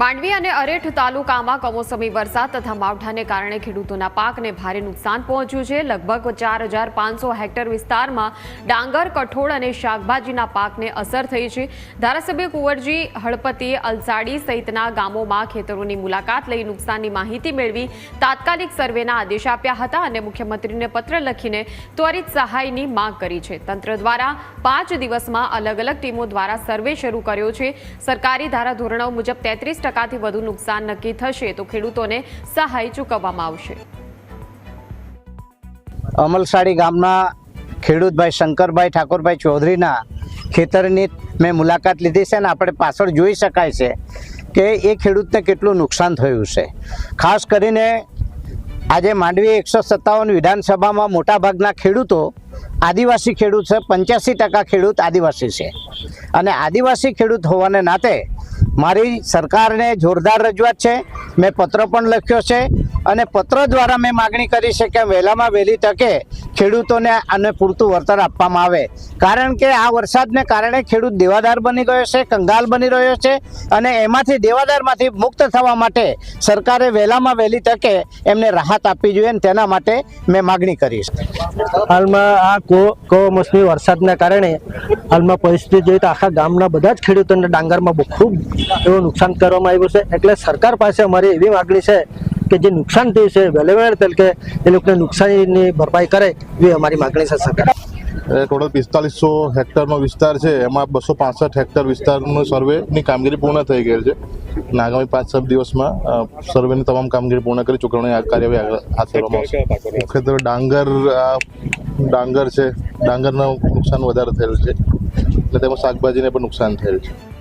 માંડવી અને અરેઠ તાલુકામાં કમોસમી વરસાદ તથા માવઠાને કારણે ખેડૂતોના પાકને ભારે નુકસાન પહોંચ્યું છે. લગભગ ચાર હજાર પાંચસો હેક્ટર વિસ્તારમાં ડાંગર, કઠોળ અને શાકભાજીના પાકને અસર થઈ છે. ધારાસભ્ય કુંવરજી હળપતિએ અલસાડી સહિતના ગામોમાં ખેતરોની મુલાકાત લઈ નુકસાનની માહિતી મેળવી તાત્કાલિક સર્વેના આદેશ આપ્યા હતા અને મુખ્યમંત્રીને પત્ર લખીને ત્વરિત સહાયની માંગ કરી છે. તંત્ર દ્વારા પાંચ દિવસમાં અલગ અલગ ટીમો દ્વારા સર્વે શરૂ કર્યો છે. સરકારી ધારાધોરણો મુજબ તેત્રીસ ટકાથી વધુ નુકસાન નક્કી થશે તો ખેડૂતોને સહાય ચૂકવવામાં આવશે. અમલસાડી ગામના ખેડૂતભાઈ શંકરભાઈ ઠાકોરભાઈ ચૌધરીના ખેતરની મેં મુલાકાત લીધી છે અને આપણે પાછળ જોઈ શકાય છે કે એ ખેડૂતને કેટલું નુકસાન થયું છે. ખાસ કરીને આજે માંડવી એકસો સત્તાવન વિધાનસભામાં મોટાભાગના ખેડૂતો આદિવાસી ખેડૂત છે. પંચ્યાસી ટકા ખેડૂત આદિવાસી છે. અને આદિવાસી ખેડૂત હોવાને નાતે મારી સરકારને જોરદાર રજૂઆત છે. મેં પત્ર પણ લખ્યો છે. અને પત્ર દ્વારા મેં માગણી કરી છે કે વહેલામાં વહેલી તકે ખેડૂતોને આને પૂરતું વળતર આપવામાં આવે. કારણ કે આ વરસાદને કારણે ખેડૂત દેવાદાર બની ગયો છે, કંગાલ બની રહ્યો છે અને એમાંથી દેવાદારમાંથી મુક્ત થવા માટે સરકારે વહેલામાં વહેલી તકે એમને રાહત આપવી જોઈએ અને તેના માટે મેં માગણી કરી છે. હાલમાં આ કો, કમોસમી વરસાદના કારણે હાલમાં પરિસ્થિતિ જોઈએ તો આખા ગામના બધા જ ખેડૂતોને ડાંગરમાં ખૂબ એવું નુકસાન કરવામાં આવ્યું છે. એટલે સરકાર પાસે અમારી એવી માગણી છે કે જે નુકસાન થયું છે વેલેવેર તરીકે એ લોકોને નુકસાનીની ભરપાઈ કરે એવી અમારી માગણી છે સરકાર. ટોટલ પિસ્તાલીસો હેક્ટરનો વિસ્તાર છે, એમાં બસો પાસઠ હેક્ટર વિસ્તારનો સર્વેની કામગીરી પૂર્ણ થઈ ગયેલ છે. અને આગામી પાંચ સાત દિવસમાં સર્વેની તમામ કામગીરી પૂર્ણ કરી ચૂકવણી કાર્યવાહી હાથ ધરવામાં આવશે. મુખ્યત્વે ડાંગર ડાંગર છે, ડાંગરનું નુકસાન વધારે થયેલ છે. એટલે તેમાં શાકભાજીને પણ નુકસાન થયેલ છે.